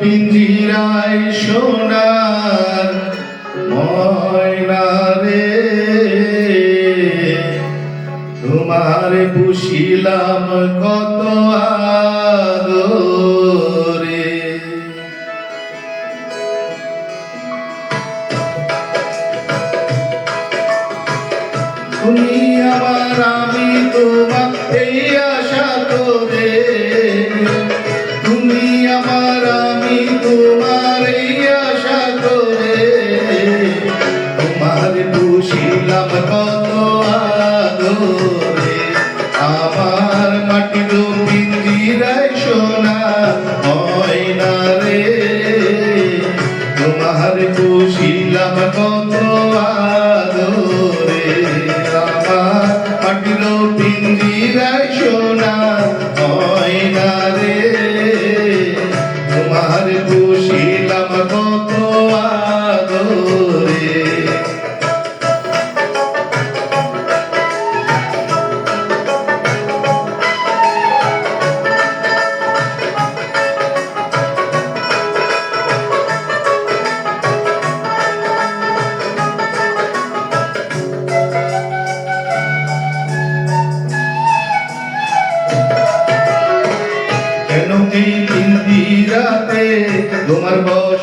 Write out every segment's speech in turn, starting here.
পিঞ্জিরায় সোনার ময়না রে, তোমার পুষিলাম কত আদরে। তুমি আমার, আমি তোমার এই আশা করে আদরে আমার মাটির পিঞ্জিরায় সোনা রে। তোমার পুষিলাম কত আদরে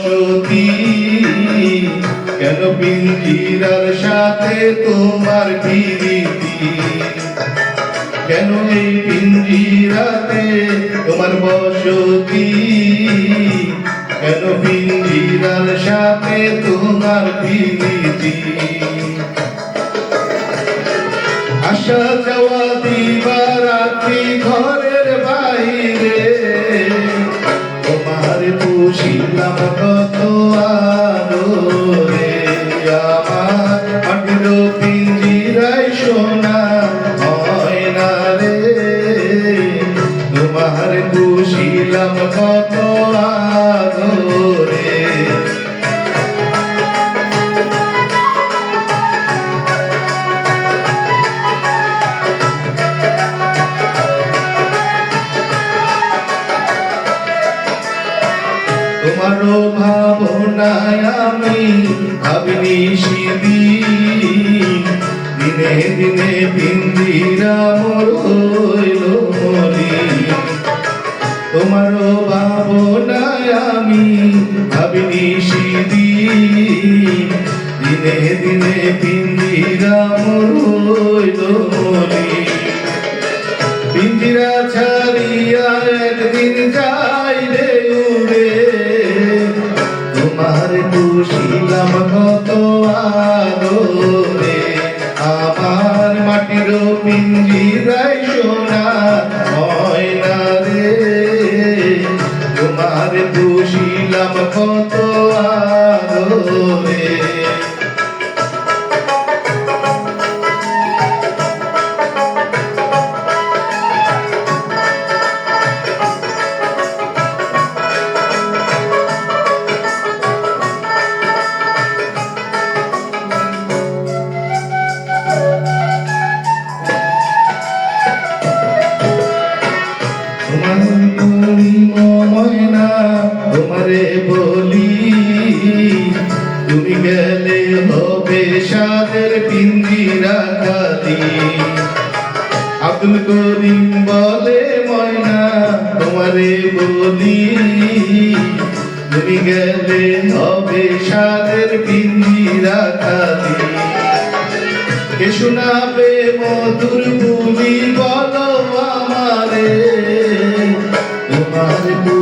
বসতি কেন পিঞ্জিরার সাথে তোমার প্রীতি কেন এই পিঞ্জিরাতে তোমার বসতি? কেন পিঞ্জিরার সাথে তোমার প্রীতি আসা যাওয়া দিবারাত্রি ঘরের বাইরে, তোমার পুষিলাম তোমার ভাবনায় আমি ভাবিনি দিনে দিনে পিন্দিরা মোর। হইল তোমার ভাবনায় আমি ভাবিনি দিনে দিনে পিন্দিরা মোর। হইল পিঞ্জিরা পুষিলাম কত আদরে আমার মাটির পিঞ্জিরায় সোনা হয় তোমারে বলি, তুমি গেলে হবে সাদের পিঞ্জিরা খালি আব্দুল করিম বলে, ময়না, তোমারে বলি, তুমি গেলে হবে সাদের পিঞ্জিরা খালি কে শোনাবে মধুর বুলি, বলো আমারে।